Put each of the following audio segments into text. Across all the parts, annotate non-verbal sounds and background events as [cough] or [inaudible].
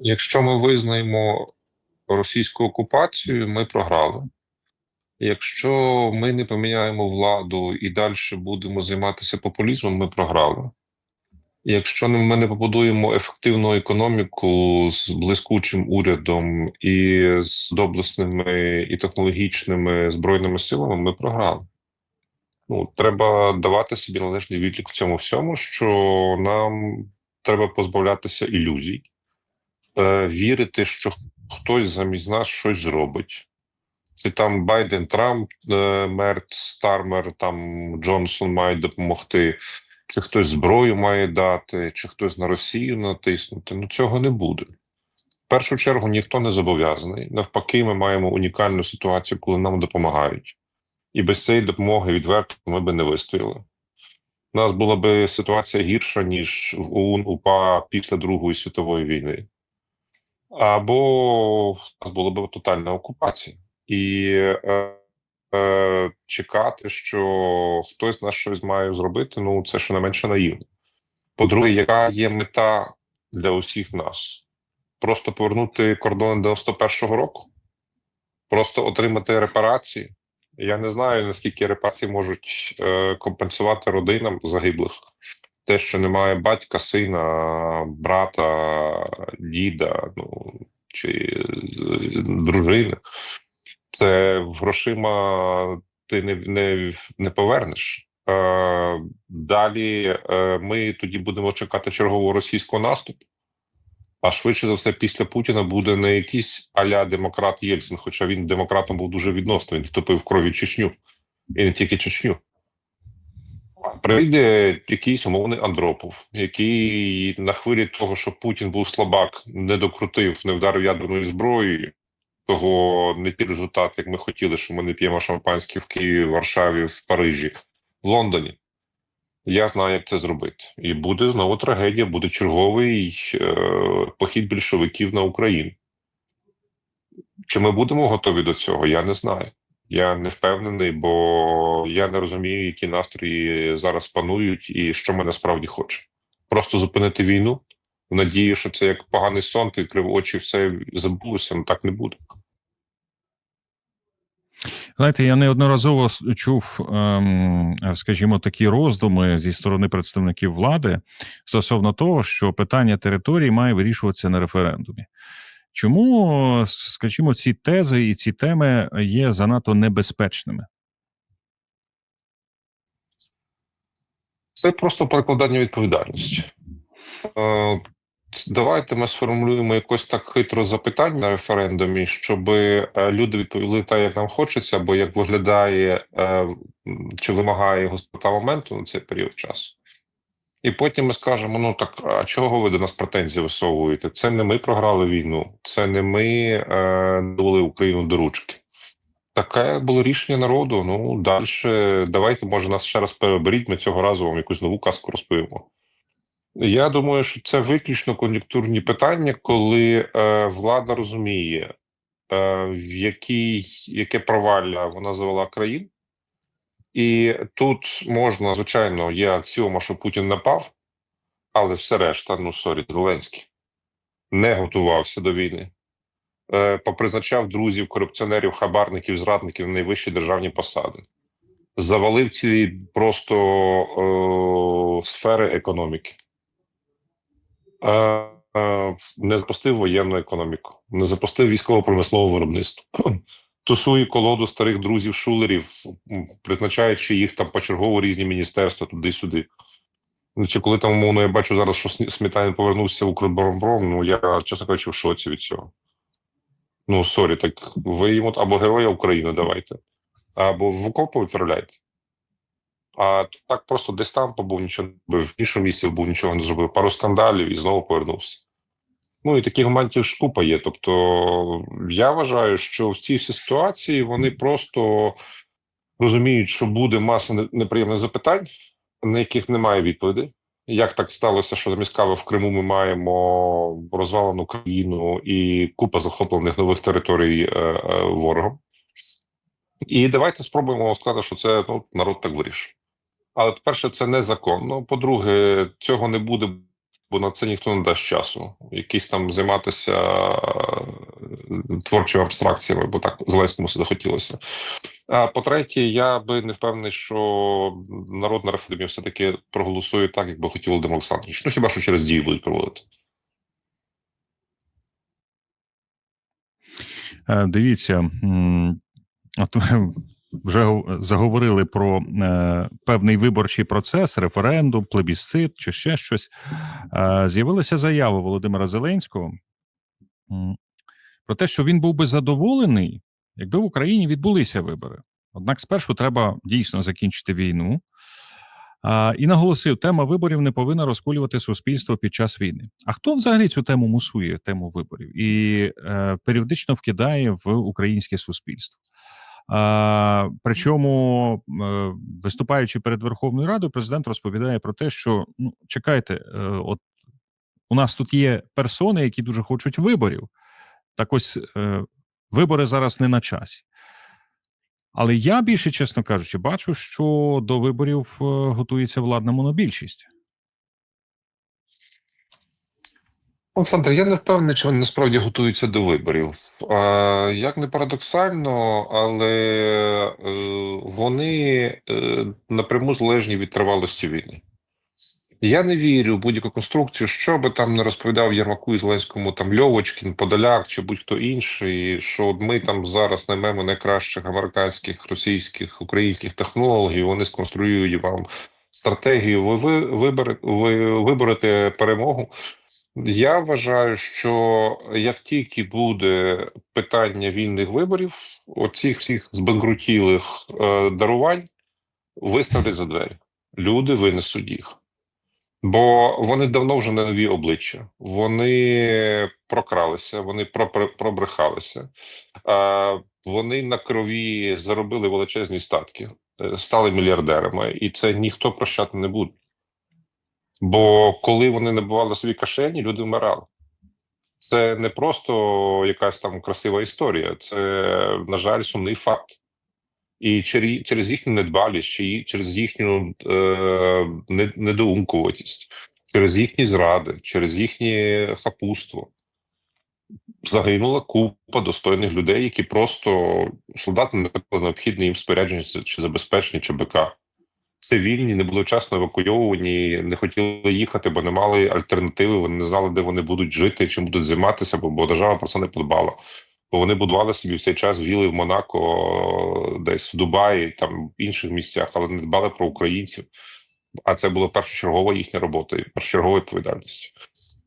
Якщо ми визнаємо російську окупацію, ми програли. Якщо ми не поміняємо владу і далі будемо займатися популізмом, ми програли. Якщо ми не побудуємо ефективну економіку з блискучим урядом і з доблесними і технологічними збройними силами, ми програли. Ну, треба давати собі належний відлік в цьому всьому, що нам треба позбавлятися ілюзій, вірити, що хтось замість нас щось зробить. Це там Байден, Трамп, е, Мерт, Стармер, там Джонсон мають допомогти, чи хтось зброю має дати, чи хтось на Росію натиснути. Ну цього не буде. В першу чергу ніхто не зобов'язаний. Навпаки, ми маємо унікальну ситуацію, коли нам допомагають. І без цієї допомоги відверто ми би не вистояли. У нас була би ситуація гірша, ніж в ОУН УПА після Другої світової війни. Або в нас була б тотальна окупація. І е, е, чекати, що хтось з нас щось має зробити, ну це щонайменше наївно. По-друге, яка є мета для усіх нас? Просто повернути кордони 91-го року, просто отримати репарації. Я не знаю, наскільки репарації можуть е, компенсувати родинам загиблих. Те, що немає батька, сина, брата, діда, ну чи е, дружини, це грошима ти не, не, не повернеш. Е, далі е, ми тоді будемо чекати чергового російського наступу. А швидше за все, після Путіна буде не якийсь аля демократ Єльцин, хоча він демократом був дуже відносно. Він втопив крові Чечню і не тільки Чечню. Прийде якийсь умовний Андропов, який на хвилі того, що Путін був слабак, не докрутив, не вдарив ядерною зброєю, того не ті результат, як ми хотіли, що ми не п'ємо шампанське в Києві, Варшаві, в Парижі, в Лондоні. Я знаю, як це зробити. І буде знову трагедія, буде черговий е, похід більшовиків на Україну. Чи ми будемо готові до цього? Я не знаю. Я не впевнений, бо я не розумію, які настрої зараз панують і що ми насправді хочемо. Просто зупинити війну в надії, що це як поганий сон, ти відкрив очі, все забулося, ну так не буде. Знаєте, я неодноразово чув, ем, скажімо, такі роздуми зі сторони представників влади стосовно того, що питання території має вирішуватися на референдумі. Чому, скажімо, ці тези і ці теми є занадто небезпечними? Це просто перекладання відповідальності. Е, Давайте ми сформулюємо якось так хитро запитання на референдумі, щоб люди відповіли так, як нам хочеться, або як виглядає е, чи вимагає гострота моменту на цей період часу. І потім ми скажемо: ну так а чого ви до нас претензії висовуєте? Це не ми програли війну, це не ми е, довели Україну до ручки. Таке було рішення народу. Ну далі давайте, може, нас ще раз переберіть. Ми цього разу вам якусь нову казку розповімо. Я думаю, що це виключно кон'юнктурні питання, коли е, влада розуміє, е, в якій яке провалля вона завела країн, і тут можна, звичайно, є аксіома, що Путін напав, але все решта, ну сорі, Зеленський не готувався до війни. Е, попризначав друзів, корупціонерів, хабарників, зрадників на найвищі державні посади, завалив ці просто е, сфери економіки. Е, е, не запустив воєнну економіку, не запустив військово-промислове виробництво. Тусує колоду старих друзів шулерів, призначаючи їх там почергово різні міністерства туди-сюди. Ну, Чи коли там, умовно, я бачу зараз, що Сметанін повернувся в Укрборонпром, ну я, чесно кажучи, в шоці від цього. Ну, сорі, так ви йому або героя України давайте, або в окопи відправляйте. А так просто десь там побув нічого не в іншому місці був нічого не зробив, пару скандалів і знову повернувся. Ну і таких моментів ж купа є. Тобто, я вважаю, що в цій ситуації вони просто розуміють, що буде маса неприємних запитань, на яких немає відповіді. Як так сталося, що замість кави в Криму ми маємо розвалену країну і купа захоплених нових територій е, е, ворогом? І давайте спробуємо сказати, що це ну, народ так вирішив. Але по-перше, це незаконно. По-друге, цього не буде бо на це ніхто не дасть часу. Якісь там займатися е, творчими абстракціями, бо так Зеленському це захотілося. А по-третє, я би не впевнений, що народ на референдумі все-таки проголосує так, як би хотів Володимир Олександрович. Ну хіба що через дію будуть проводити. Е, Дивіться, от вже заговорили про е, певний виборчий процес, референдум, плебісцит чи ще щось. Е, З'явилася заява Володимира Зеленського про те, що він був би задоволений, якби в Україні відбулися вибори. Однак спершу треба дійсно закінчити війну. А, і наголосив, тема виборів не повинна розколювати суспільство під час війни. А хто взагалі цю тему мусує, тему виборів, і е, періодично вкидає в українське суспільство? Причому, е, виступаючи перед Верховною Радою, президент розповідає про те, що ну чекайте, е, от у нас тут є персони, які дуже хочуть виборів. Так ось е, вибори зараз не на часі. Але я більше, чесно кажучи, бачу, що до виборів готується владна монобільшість. Олександр, я не впевнений, чи вони насправді готуються до виборів. Як не парадоксально, але е, вони е, напряму залежні від тривалості війни. Я не вірю в будь-яку конструкцію, що би там не розповідав Єрмаку і Зеленському там Льовочкін, Подоляк чи будь-хто інший, що ми там зараз наймемо найкращих американських, російських, українських технологів, вони сконструюють вам стратегію, ви, ви, виберете, ви виберете перемогу. Я вважаю, що як тільки буде питання вільних виборів, оцих всіх збанкрутілих е, дарувань виставлять за двері. Люди винесуть їх. Бо вони давно вже не нові обличчя. Вони прокралися, вони пробрехалися, е, вони на крові заробили величезні статки, стали мільярдерами, і це ніхто прощати не буде. Бо коли вони набивали свої кишені, люди вмирали. Це не просто якась там красива історія, це, на жаль, сумний факт. І через, їхню недбалість, через їхню е, недоумкуватість, через їхні зради, через їхнє хапуство загинула купа достойних людей, які просто солдати не отримали необхідне їм спорядження чи- забезпечення, чи БК. Цивільні не були вчасно евакуйовані, не хотіли їхати, бо не мали альтернативи. Вони не знали, де вони будуть жити, чим будуть займатися, бо, держава про це не подбала. Бо вони будували собі все час віли в Монако, десь в Дубаї, там в інших місцях, але не дбали про українців. А це була першочергова їхня робота першочергова відповідальність.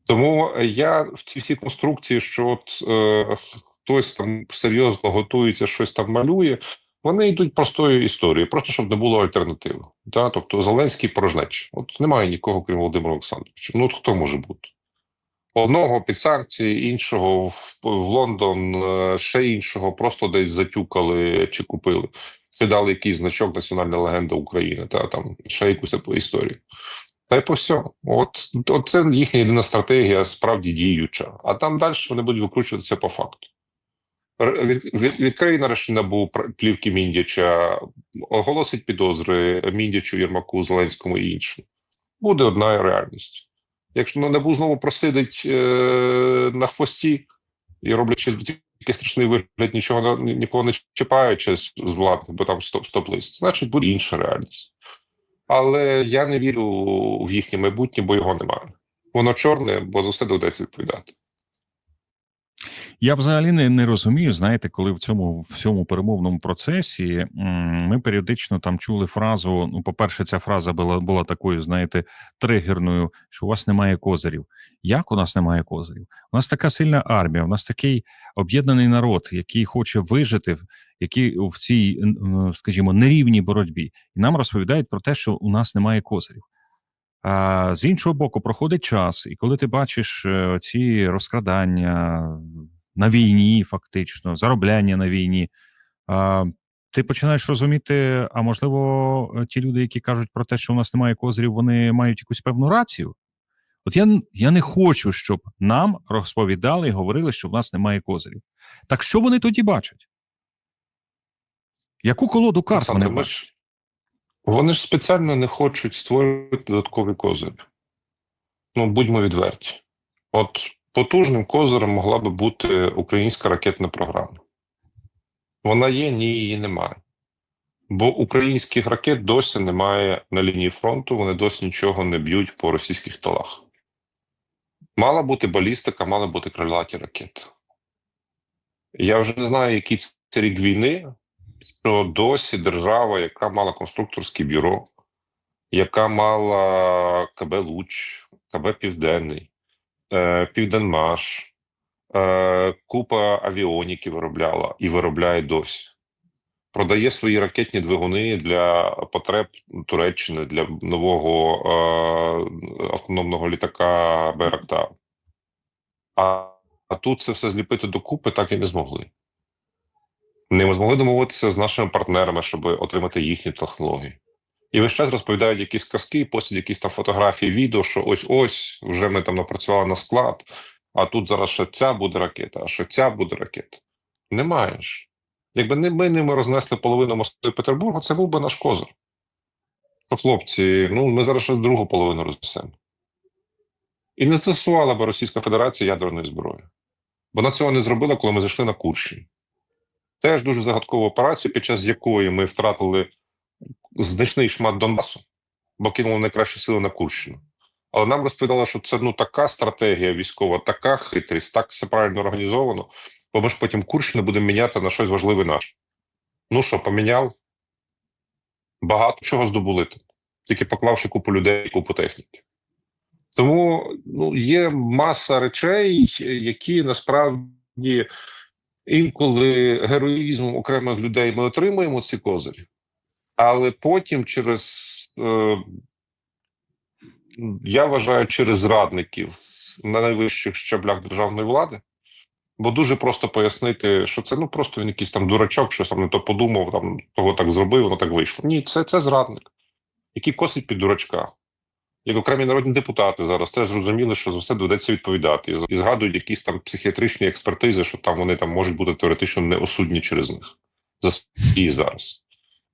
Тому я в ці всі конструкції, що от е, хтось там серйозно готується, щось там малює. Вони йдуть простою історією, просто щоб не було альтернативи. Да? Тобто Зеленський порожнеч. От немає нікого, крім Володимира Олександровича. Ну от хто може бути? Одного під санкції, іншого в, в Лондон, е, ще іншого просто десь затюкали чи купили. Це дали якийсь значок Національна легенда України, та там ще якусь історію. Та й по всьому. От, от це їхня єдина стратегія, справді діюча. А там далі вони будуть викручуватися по факту. Від, від, відкриє нарешті набу плівки Міндяча, оголосить підозри Міндячу, Єрмаку, Зеленському і іншим. Буде одна реальність. Якщо ну, набу знову просидить е, на хвості і роблячи такий страшний вигляд, нічого нікого не чіпаючи з владних, бо там стоп стоп-лист, значить буде інша реальність. Але я не вірю в їхнє майбутнє, бо його немає. Воно чорне, бо за все доведеться відповідати. Я взагалі не, не розумію, знаєте, коли в цьому всьому перемовному процесі ми періодично там чули фразу. Ну, по-перше, ця фраза була, була такою, знаєте, тригерною, що у вас немає козирів. Як у нас немає козирів? У нас така сильна армія, у нас такий об'єднаний народ, який хоче вижити, який в цій, скажімо, нерівній боротьбі. І нам розповідають про те, що у нас немає козирів. А з іншого боку, проходить час, і коли ти бачиш е, ці розкрадання на війні, фактично, заробляння на війні, а, ти починаєш розуміти, а можливо, е, ті люди, які кажуть про те, що у нас немає козирів, вони мають якусь певну рацію. От я, я не хочу, щоб нам розповідали і говорили, що в нас немає козирів. Так що вони тоді бачать? Яку колоду карт вони бачать? вони ж спеціально не хочуть створювати додаткові козирі. Ну, будьмо відверті. От потужним козирем могла би бути українська ракетна програма. Вона є, ні, її немає. Бо українських ракет досі немає на лінії фронту, вони досі нічого не б'ють по російських талах. Мала бути балістика, мали бути крилаті ракети. Я вже не знаю, який це рік війни, що досі держава, яка мала конструкторське бюро, яка мала КБ Луч, КБ Південний, Південмаш, е, купа авіоніки виробляла і виробляє досі. Продає свої ракетні двигуни для потреб Туреччини для нового е, автономного літака Байрактар. А, а тут це все зліпити докупи так і не змогли. Не змогли домовитися з нашими партнерами, щоб отримати їхні технології. І весь час розповідають якісь казки, постять якісь там фотографії, відео, що ось ось вже ми там напрацювали на склад, а тут зараз ще ця буде ракета, а ще ця буде ракета. Немає ж. Якби не ми ними рознесли половину Москви і Петербургу, це був би наш козир. Що, хлопці, ну ми зараз ще другу половину рознесемо. І не застосувала би Російська Федерація ядерної зброї. Вона цього не зробила, коли ми зайшли на Курщину. Теж дуже загадкову операцію, під час якої ми втратили значний шмат Донбасу, бо кинули найкращі сили на Курщину. Але нам розповідали, що це ну така стратегія військова, така хитрість, так все правильно організовано, бо ми ж потім Курщину будемо міняти на щось важливе наше. Ну що, поміняв? Багато чого здобули тут, тільки поклавши купу людей, купу техніки. Тому ну, є маса речей, які насправді інколи героїзмом окремих людей ми отримуємо ці козирі, але потім через, е, я вважаю, через зрадників на найвищих щаблях державної влади. Бо дуже просто пояснити, що це ну просто він якийсь там дурачок, щось там не то подумав, там того так зробив, воно так вийшло. Ні, це, це зрадник, який косить під дурачка. Як окремі народні депутати зараз теж зрозуміли, що за все доведеться відповідати, і- згадують якісь там психіатричні експертизи, що там вони там можуть бути теоретично неосудні через них за свої зараз,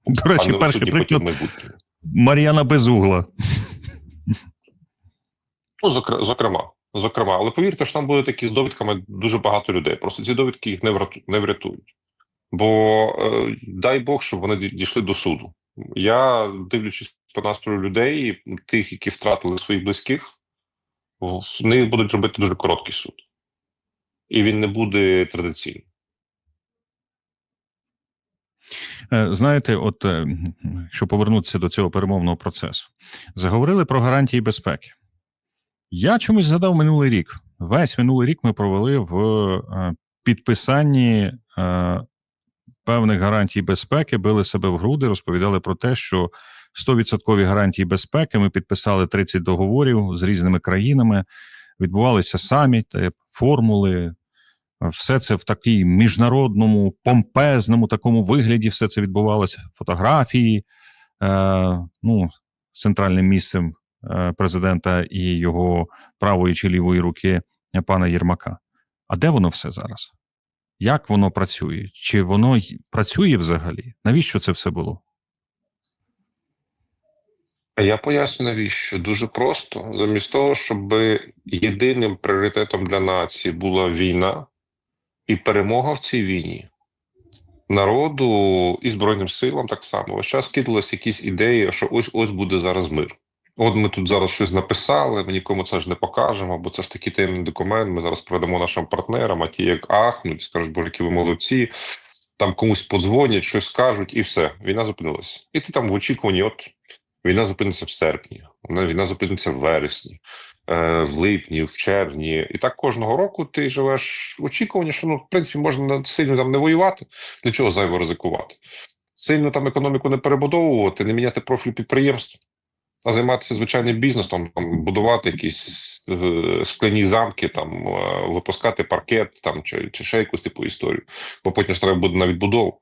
До речі, перший в приклад. Мар'яна Безугла. Ну, зокрема, зокрема, але повірте, що там буде такі з довідками дуже багато людей. Просто ці довідки їх не вряту- не врятують. Бо е, дай Бог, щоб вони дійшли до суду. Я дивлячись по настрою людей, тих, які втратили своїх близьких, в них будуть робити дуже короткий суд, і він не буде традиційним. Е, Знаєте, от е, якщо повернутися до цього перемовного процесу, заговорили про гарантії безпеки. Я чомусь згадав минулий рік. Весь минулий рік ми провели в е, підписанні певних гарантій безпеки, били себе в груди, розповідали про те, що 100% гарантії безпеки ми підписали 30 договорів з різними країнами, відбувалися саміти, формули, все це в такій міжнародному, помпезному такому вигляді, все це відбувалося. Фотографії, е, ну, центральним місцем е, президента і його правої чи лівої руки пана Єрмака. А де воно все зараз? Як воно працює? Чи воно працює взагалі? Навіщо це все було? Я поясню навіщо дуже просто. Замість того, щоб єдиним пріоритетом для нації була війна і перемога в цій війні, народу і Збройним силам так само. Весь час кидалися якісь ідеї, що ось ось буде зараз мир. От ми тут зараз щось написали, ми нікому це ж не покажемо, бо це ж такий таємний документ. Ми зараз передамо нашим партнерам, а ті як ахнуть, скажуть, боже, які ви молодці. Там комусь подзвонять, щось скажуть, і все. Війна зупинилася. І ти там в очікуванні, от Війна зупиниться в серпні, війна зупиниться в вересні, е, в липні, в червні. І так кожного року ти живеш в очікуванні, що ну, в принципі можна сильно там не воювати. Для чого зайво ризикувати? Сильно там економіку не перебудовувати, не міняти профіль підприємств, а займатися звичайним бізнесом, там будувати якісь е, скляні замки, там е, випускати паркет, там чи, чи ще якусь типу історію, бо потім ж треба буде на відбудову.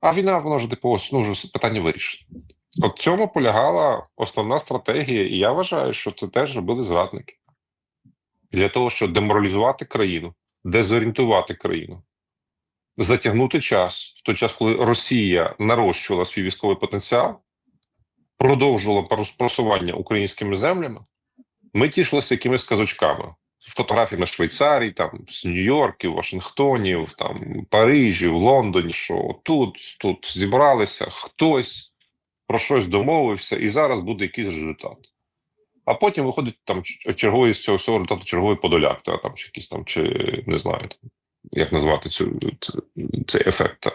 А війна, вона вже типу, ось, ну, вже питання вирішено. От цьому полягала основна стратегія, і я вважаю, що це теж робили зрадники. Для того, щоб деморалізувати країну, дезорієнтувати країну, затягнути час в той час, коли Росія нарощувала свій військовий потенціал, продовжувала просування українськими землями, Ми тішилися якимись казочками, фотографіями Швейцарії, там з Нью-Йорків, Вашингтонів, там в Лондоні, що тут, тут зібралися хтось про щось домовився, і зараз буде якийсь результат. А потім виходить там черговий з цього всього результату черговий подоляк, та, там, чи якийсь там, чи не знаю, як назвати цю, ц- цей ефект. Та.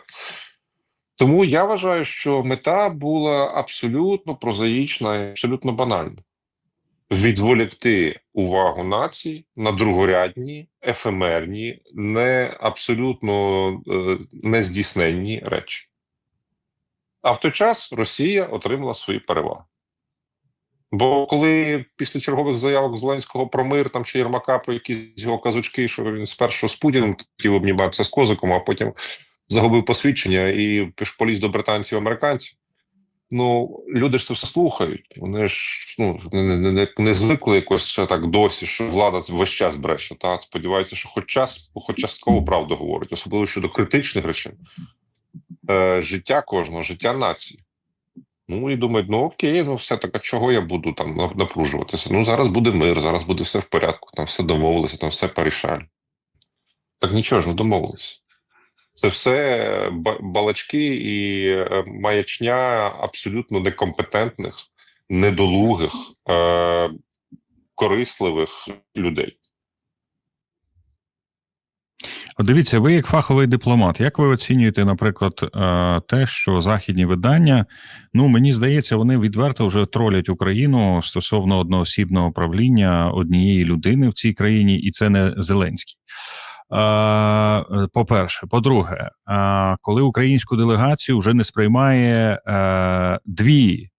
Тому я вважаю, що мета була абсолютно прозаїчна і абсолютно банальна. Відволікти увагу націй на другорядні, ефемерні, не абсолютно е, нездійсненні речі. А в той час Росія отримала свої переваги. Бо коли після чергових заявок Зеленського про мир там чи Єрмака про якісь його казочки, що він спершу з Путіним хотів обніматися з козиком, а потім загубив посвідчення і поліз до британців американців. Ну, люди ж це все слухають. Вони ж ну, не, не, не, не звикли якось ще так досі, що влада весь час бреше. Та сподіваюся, що хоч час, хоч частково правду говорить, особливо щодо критичних речей е, життя кожного, життя нації. Ну і думають, ну окей, ну все так, а чого я буду там напружуватися? Ну зараз буде мир, зараз буде все в порядку, там все домовилися, там все порішали. Так нічого ж не домовилися. Це все балачки і е, маячня абсолютно некомпетентних, недолугих, е, корисливих людей. Дивіться, ви як фаховий дипломат, як ви оцінюєте, наприклад, е, те, що західні видання, ну мені здається, вони відверто вже тролять Україну стосовно одноосібного правління однієї людини в цій країні, і це не Зеленський. Е, По-перше, по-друге, е, коли українську делегацію вже не сприймає е, дві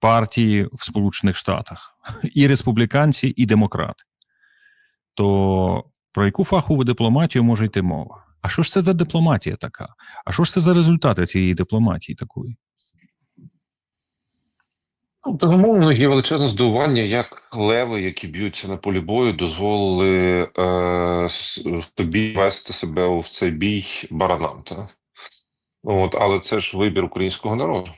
партії в Сполучених Штатах: і республіканці, і демократи, то про яку фахову дипломатію може йти мова? А що ж це за дипломатія така? А що ж це за результати цієї дипломатії такої? Ну, Безумовно, є величезне здивування, як леви, які б'ються на полі бою, дозволили е, с- тобі вести себе в цей бій баранам. Та? От, але це ж вибір українського народу.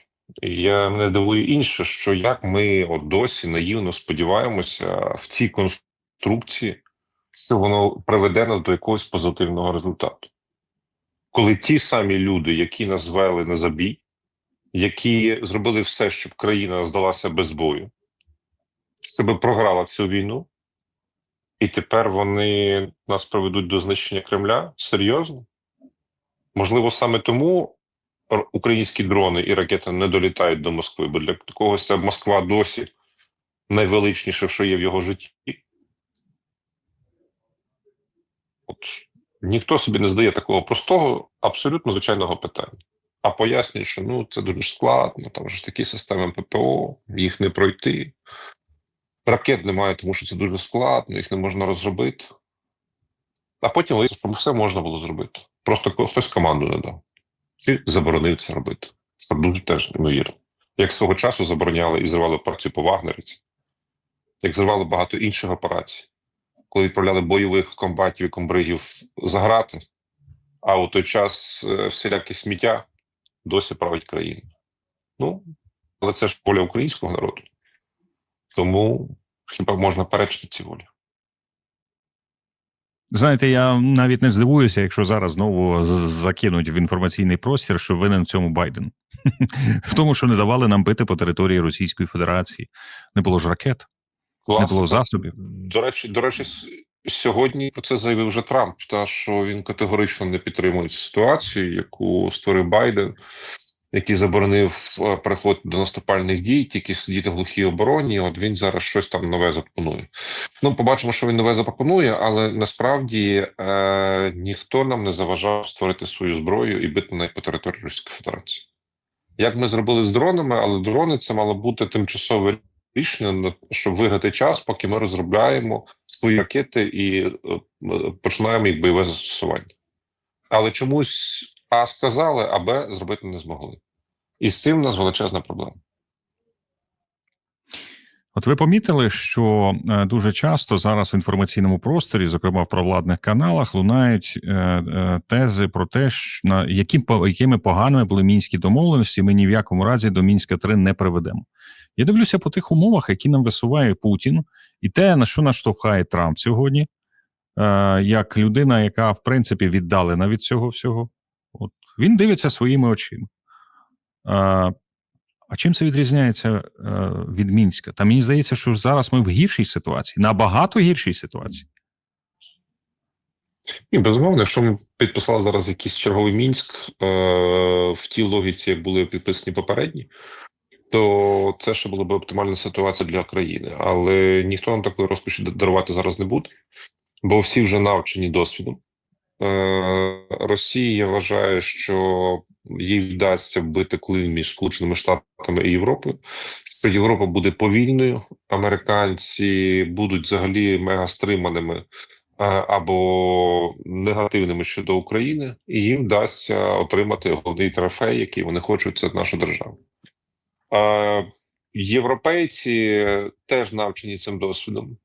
Я мене дивує інше, що як ми от досі наївно сподіваємося в цій конструкції, воно приведе нас до якогось позитивного результату. Коли ті самі люди, які нас вели на забій, які зробили все, щоб країна здалася без бою, щоб програла цю війну, і тепер вони нас приведуть до знищення Кремля? Серйозно? Можливо, саме тому українські дрони і ракети не долітають до Москви, бо для когось Москва досі найвеличніше, що є в його житті. От ніхто собі не здає такого простого, абсолютно звичайного питання. А пояснює, що ну це дуже складно, там ж такі системи ППО, їх не пройти. Ракет немає, тому що це дуже складно, їх не можна розробити. А потім виявилося, що все можна було зробити. Просто хтось команду не дав. Чи заборонив це робити. Що дуже теж неймовірно. Як свого часу забороняли і зривали операцію по Вагнерівці, як зривали багато інших операцій, коли відправляли бойових комбатів і комбригів за грати, а у той час е, всіляке сміття досі править країну. Ну, але це ж воля українського народу. Тому хіба можна перечити цій волі? Знаєте, я навіть не здивуюся, якщо зараз знову закинуть в інформаційний простір, що винен в цьому Байден. [laughs] В тому, що не давали нам бити по території Російської Федерації. Не було ж ракет, не було засобів. До речі, до речі, сьогодні про це заявив вже Трамп, та що він категорично не підтримує ситуацію, яку створив Байден, який заборонив е, переход до наступальних дій, тільки сидіти в глухій обороні. От він зараз щось там нове запропонує. Ну, побачимо, що він нове запропонує, але насправді е, ніхто нам не заважав створити свою зброю і бити на по території Російської Федерації. Як ми зробили з дронами, але дрони це мало бути тимчасове рішення, на- щоб виграти час, поки ми розробляємо свої ракети і е, е, починаємо їх бойове застосування. Але чомусь А сказали, а Б зробити не змогли. І з цим у нас величезна проблема. От ви помітили, що е, дуже часто зараз в інформаційному просторі, зокрема в провладних каналах, лунають е, е, тези про те, на які якими поганими були мінські домовленості. Ми ні в якому разі до мінська 3 не приведемо. Я дивлюся по тих умовах, які нам висуває Путін, і те, на що наштовхає Трамп сьогодні, як людина, яка в принципі віддалена від цього всього. От він дивиться своїми очима. А чим це відрізняється е, від Мінська? Та мені здається, що зараз ми в гіршій ситуації, набагато гіршій ситуації. Ні, безумовно, якщо ми підписали зараз якийсь черговий мінськ е, в тій логіці, як були підписані попередні, то це ще була б оптимальна ситуація для країни. Але ніхто нам такої розпачі дарувати зараз не буде, бо всі вже навчені досвідом. Е, Росія вважає, що їй вдасться вбити клин між Сполученими Штатами і Європою, що Європа буде повільною, американці будуть взагалі мега стриманими е, або негативними щодо України, і їм вдасться отримати головний трофей, який вони хочуть, це наша держава. Е, Європейці теж навчені цим досвідом.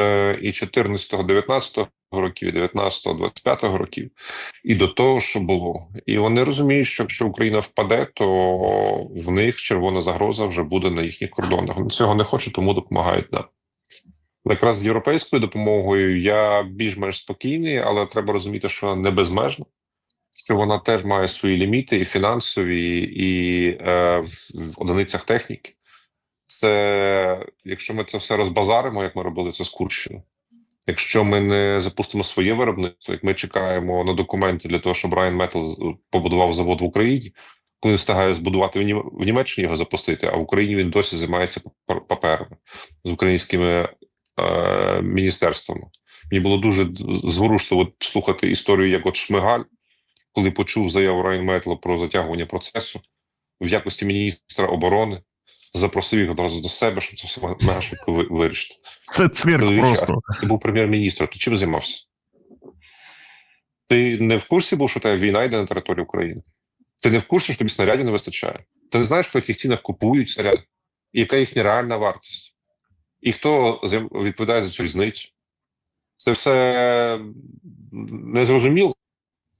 Е, І 14-19 років, і 19-25 років, і до того, що було. І вони розуміють, що якщо Україна впаде, то в них червона загроза вже буде на їхніх кордонах. Вони цього не хочуть, тому допомагають нам. Якраз з європейською допомогою я більш-менш спокійний, але треба розуміти, що вона не безмежна, що вона теж має свої ліміти, і фінансові, і е, в одиницях техніки. Це якщо ми це все розбазаримо, як ми робили це з Курщиною, якщо ми не запустимо своє виробництво, як ми чекаємо на документи для того, щоб Ryan Metal побудував завод в Україні, коли встигає збудувати в, Німеччині його запустити, а в Україні він досі займається паперами з українськими е, міністерствами. Мені було дуже зворушливо слухати історію, як от Шмигаль, коли почув заяву Metal про затягування процесу в якості міністра оборони, запросив їх одразу до себе, щоб це все мега швидко вирішити. Це цирк Чоловіче, просто. Ти був прем'єр-міністром, ти чим займався? Ти не в курсі був, що тебе війна йде на території України? Ти не в курсі, що тобі снарядів не вистачає? Ти не знаєш, по яких цінах купують снаряди, і яка їхня реальна вартість? І хто відповідає за цю різницю? Це все незрозуміло.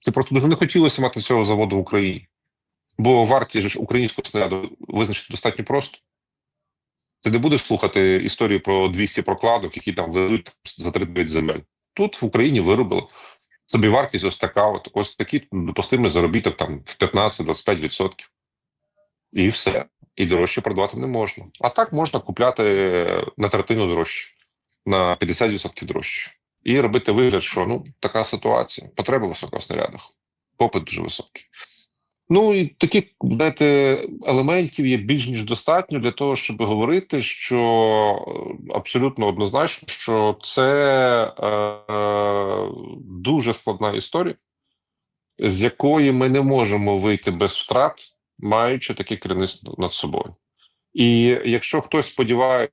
Це просто дуже не хотілося мати цього заводу в Україні. Бо вартість ж українського снаряду визначити достатньо просто. Ти не будеш слухати історію про 200 прокладок, які там везуть за 39 земель. Тут в Україні виробили собі вартість ось така, от ось такий допустимий заробіток там в 15-25%. І все. І дорожче продавати не можна. А так можна купляти на третину дорожче, на 50% дорожче. І робити вигляд, що ну така ситуація. Потреба висока в снарядах, попит дуже високий. Ну і таких знаєте, елементів є більш ніж достатньо для того, щоб говорити, що е, абсолютно однозначно, що це е, дуже складна історія, з якої ми не можемо вийти без втрат, маючи таке керівництво над собою. І якщо хтось сподівається,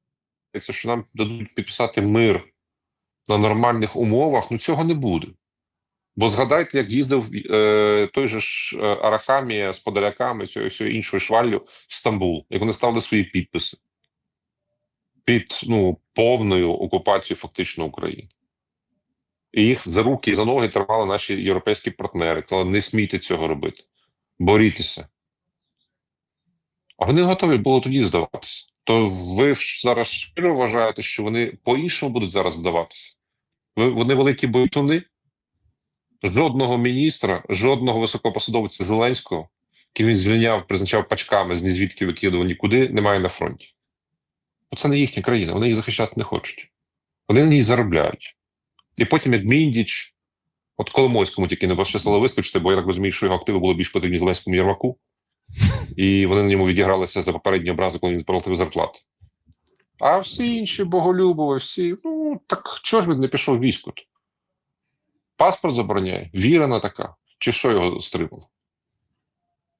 що нам дадуть підписати мир на нормальних умовах, ну цього не буде. Бо згадайте, як їздив е, той же ж е, Арахамія з подаляками всією іншою шваллю в Стамбул, як вони ставили свої підписи під ну, повною окупацією фактично України. І їх за руки і за ноги тримали наші європейські партнери. Казали, не смійте цього робити, борітеся. А вони готові були тоді здаватися. То ви ж зараз щиро вважаєте, що вони по-іншому будуть зараз здаватися? Ви, вони великі бойтуни? Жодного міністра, жодного високопосадовця Зеленського, який він звільняв, призначав пачками з нізвідки викидував нікуди, немає на фронті. Бо це не їхня країна, вони її захищати не хочуть. Вони на ній заробляють. І потім, як Міндіч, от Коломойському тільки не пощастило вискочити, бо я так розумію, що його активи були більш потрібні Зеленському Єрмаку, і вони на ньому відігралися за попередні образи, коли він збирав зарплати. А всі інші боголюбові, всі, ну так чого ж він не пішов в військо? Паспорт забороняє, вірена така, чи що його стримало?